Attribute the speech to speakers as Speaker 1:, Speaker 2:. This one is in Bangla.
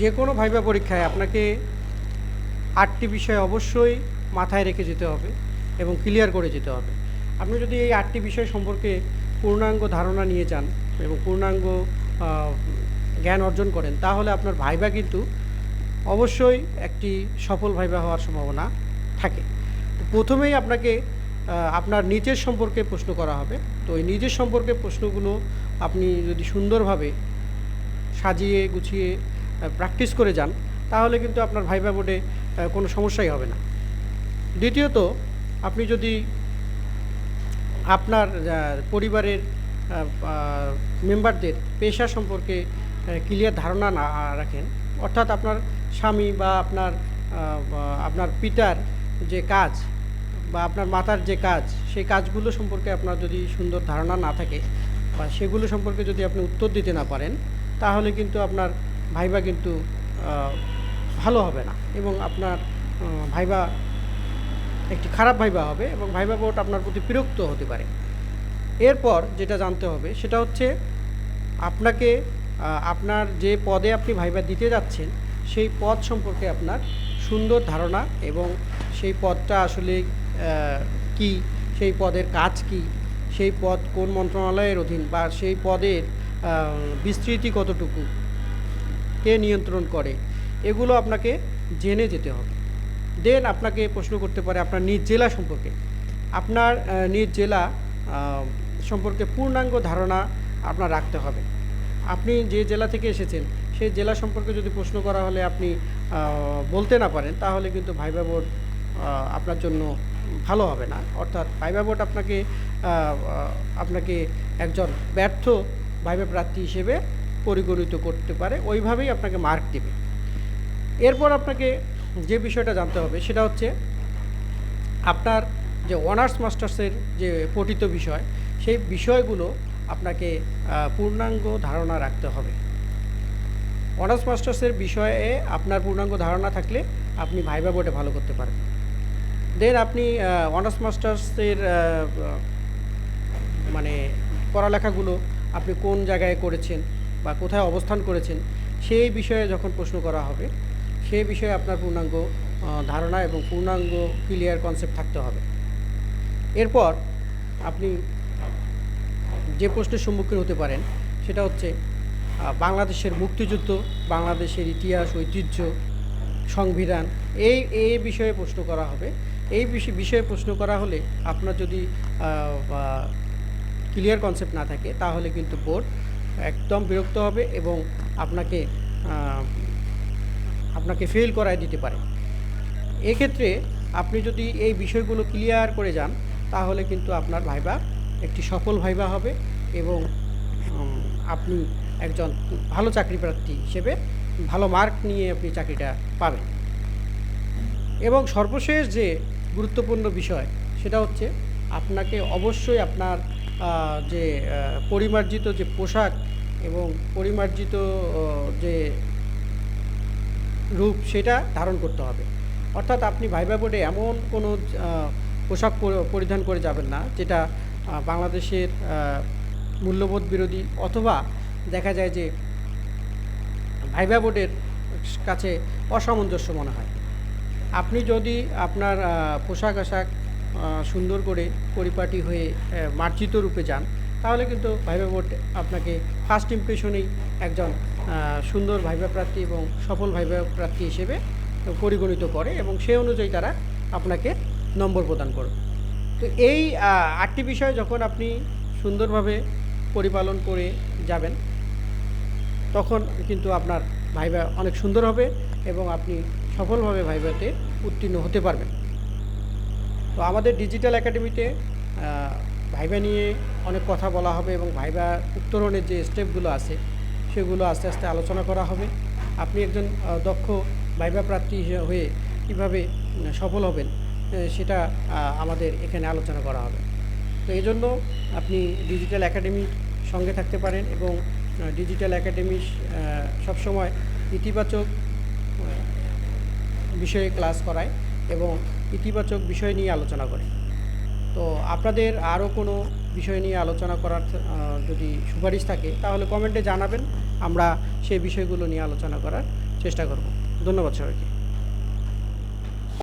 Speaker 1: যে কোনো ভাইবা পরীক্ষায় আপনাকে আটটি বিষয় অবশ্যই মাথায় রেখে যেতে হবে এবং ক্লিয়ার করে যেতে হবে। আপনি যদি এই আটটি বিষয় সম্পর্কে পূর্ণাঙ্গ ধারণা নিয়ে যান এবং পূর্ণাঙ্গ জ্ঞান অর্জন করেন, তাহলে আপনার ভাইবা কিন্তু অবশ্যই একটি সফল ভাইবা হওয়ার সম্ভাবনা থাকে। প্রথমেই আপনাকে আপনার নিজের সম্পর্কে প্রশ্ন করা হবে। তো এই নিজের সম্পর্কে প্রশ্নগুলো আপনি যদি সুন্দরভাবে সাজিয়ে গুছিয়ে প্র্যাকটিস করে যান, তাহলে কিন্তু আপনার ভাইবা বোর্ডে কোনো সমস্যাই হবে না। দ্বিতীয়ত, আপনি যদি আপনার পরিবারের মেম্বারদের পেশা সম্পর্কে ক্লিয়ার ধারণা না রাখেন, অর্থাৎ আপনার স্বামী বা আপনার আপনার পিতার যে কাজ বা আপনার মাতার যে কাজ, সেই কাজগুলো সম্পর্কে আপনার যদি সুন্দর ধারণা না থাকে বা সেগুলো সম্পর্কে যদি আপনি উত্তর দিতে না পারেন, তাহলে কিন্তু আপনার ভাইবা কিন্তু ভালো হবে না এবং আপনার ভাইবা একটি খারাপ ভাইবা হবে এবং ভাইবা বোর্ড আপনার প্রতি বিরক্ত হতে পারে। এরপর যেটা জানতে হবে সেটা হচ্ছে আপনাকে আপনার যে পদে আপনি ভাইবা দিতে যাচ্ছেন সেই পদ সম্পর্কে আপনার সুন্দর ধারণা এবং সেই পদটা আসলে কি? সেই পদের কাজ কি? সেই পদ কোন মন্ত্রণালয়ের অধীন বা সেই পদের বিস্তৃতি কতটুকু? কে নিয়ন্ত্রণ করে, এগুলো আপনাকে জেনে যেতে হবে। দেন আপনাকে প্রশ্ন করতে পারে আপনার নিজ জেলা সম্পর্কে। আপনার নিজ জেলা সম্পর্কে পূর্ণাঙ্গ ধারণা আপনার রাখতে হবে। আপনি যে জেলা থেকে এসেছেন সেই জেলা সম্পর্কে যদি প্রশ্ন করা হলে আপনি বলতে না পারেন, তাহলে কিন্তু ভাইবা বোর্ড আপনার জন্য ভালো হবে না। অর্থাৎ ভাইবা বোর্ড আপনাকে আপনাকে একজন ব্যর্থ ভাইবা প্রার্থী হিসেবে পরিগণিত করতে পারে, ওইভাবেই আপনাকে মার্ক দেবে। এরপর আপনাকে যে বিষয়টা জানতে হবে, সেটা হচ্ছে আপনার যে অনার্স মাস্টার্সের যে পঠিত বিষয়, সেই বিষয়গুলো আপনাকে পূর্ণাঙ্গ ধারণা রাখতে হবে। অনার্স মাস্টার্সের বিষয়ে আপনার পূর্ণাঙ্গ ধারণা থাকলে আপনি ভাইবা বোর্ডে ভালো করতে পারবেন। দেন আপনি অনার্স মাস্টার্সের মানে পড়ালেখাগুলো আপনি কোন জায়গায় করেছেন বা কোথায় অবস্থান করেছেন, সেই বিষয়ে যখন প্রশ্ন করা হবে, সেই বিষয়ে আপনার পূর্ণাঙ্গ ধারণা এবং পূর্ণাঙ্গ ক্লিয়ার কনসেপ্ট থাকতে হবে। এরপর আপনি যে প্রশ্নের সম্মুখীন হতে পারেন, সেটা হচ্ছে বাংলাদেশের মুক্তিযুদ্ধ, বাংলাদেশের ইতিহাস, ঐতিহ্য, সংবিধান, এই এই বিষয়ে প্রশ্ন করা হবে। এই বিষয় প্রশ্ন করা হলে আপনার যদি ক্লিয়ার কনসেপ্ট না থাকে, তাহলে কিন্তু বোর্ড একদম বিরক্ত হবে এবং আপনাকে আপনাকে ফেল করায় দিতে পারে। এক্ষেত্রে আপনি যদি এই বিষয়গুলো ক্লিয়ার করে যান, তাহলে কিন্তু আপনার ভাইবা একটি সফল ভাইবা হবে এবং আপনি একজন ভালো চাকরি প্রার্থী হিসেবে ভালো মার্ক নিয়ে আপনি চাকরিটা পাবেন। এবং সর্বশেষ যে গুরুত্বপূর্ণ বিষয়, সেটা হচ্ছে আপনাকে অবশ্যই আপনার যে পরিমার্জিত যে পোশাক এবং পরিমার্জিত যে রূপ সেটা ধারণ করতে হবে। অর্থাৎ আপনি ভাইবা বোর্ডে এমন কোনো পোশাক পরিধান করে যাবেন না, যেটা বাংলাদেশের মূল্যবোধ বিরোধী অথবা দেখা যায় যে ভাইবা বোর্ডের কাছে অসামঞ্জস্য মনে হয়। আপনি যদি আপনার পোশাক আশাক সুন্দর করে পরিপাটি হয়ে মার্জিত রূপে যান, তাহলে কিন্তু ভাইবা বোর্ড আপনাকে ফার্স্ট ইমপ্রেশনেই একজন সুন্দর ভাইবা প্রার্থী এবং সফল ভাইবা প্রার্থী হিসেবে পরিগণিত করে এবং সেই অনুযায়ী তারা আপনাকে নম্বর প্রদান করে। তো এই আটটি বিষয় যখন আপনি সুন্দরভাবে পরিপালন করে যাবেন, তখন কিন্তু আপনার ভাইবা অনেক সুন্দর হবে এবং আপনি সফলভাবে ভাইবাতে উত্তীর্ণ হতে পারবেন। তো আমাদের ডিজিটাল একাডেমিতে ভাইবা নিয়ে অনেক কথা বলা হবে এবং ভাইবা উত্তরণের যে স্টেপগুলো আছে, সেগুলো আস্তে আস্তে আলোচনা করা হবে। আপনি একজন দক্ষ ভাইবা প্রার্থী হয়ে কীভাবে সফল হবেন সেটা আমাদের এখানে আলোচনা করা হবে। তো এই জন্য আপনি ডিজিটাল একাডেমির সঙ্গে থাকতে পারেন এবং ডিজিটাল একাডেমি সবসময় ইতিবাচক বিষয়ে ক্লাস করায়। এবং ইতিবাচক বিষয় নিয়ে আলোচনা করে। তো আপনাদের আরও কোনো বিষয় নিয়ে আলোচনা করার যদি সুপারিশ থাকে, তাহলে কমেন্টে জানাবেন। আমরা সেই বিষয়গুলো নিয়ে আলোচনা করার চেষ্টা করব। ধন্যবাদ সবাইকে।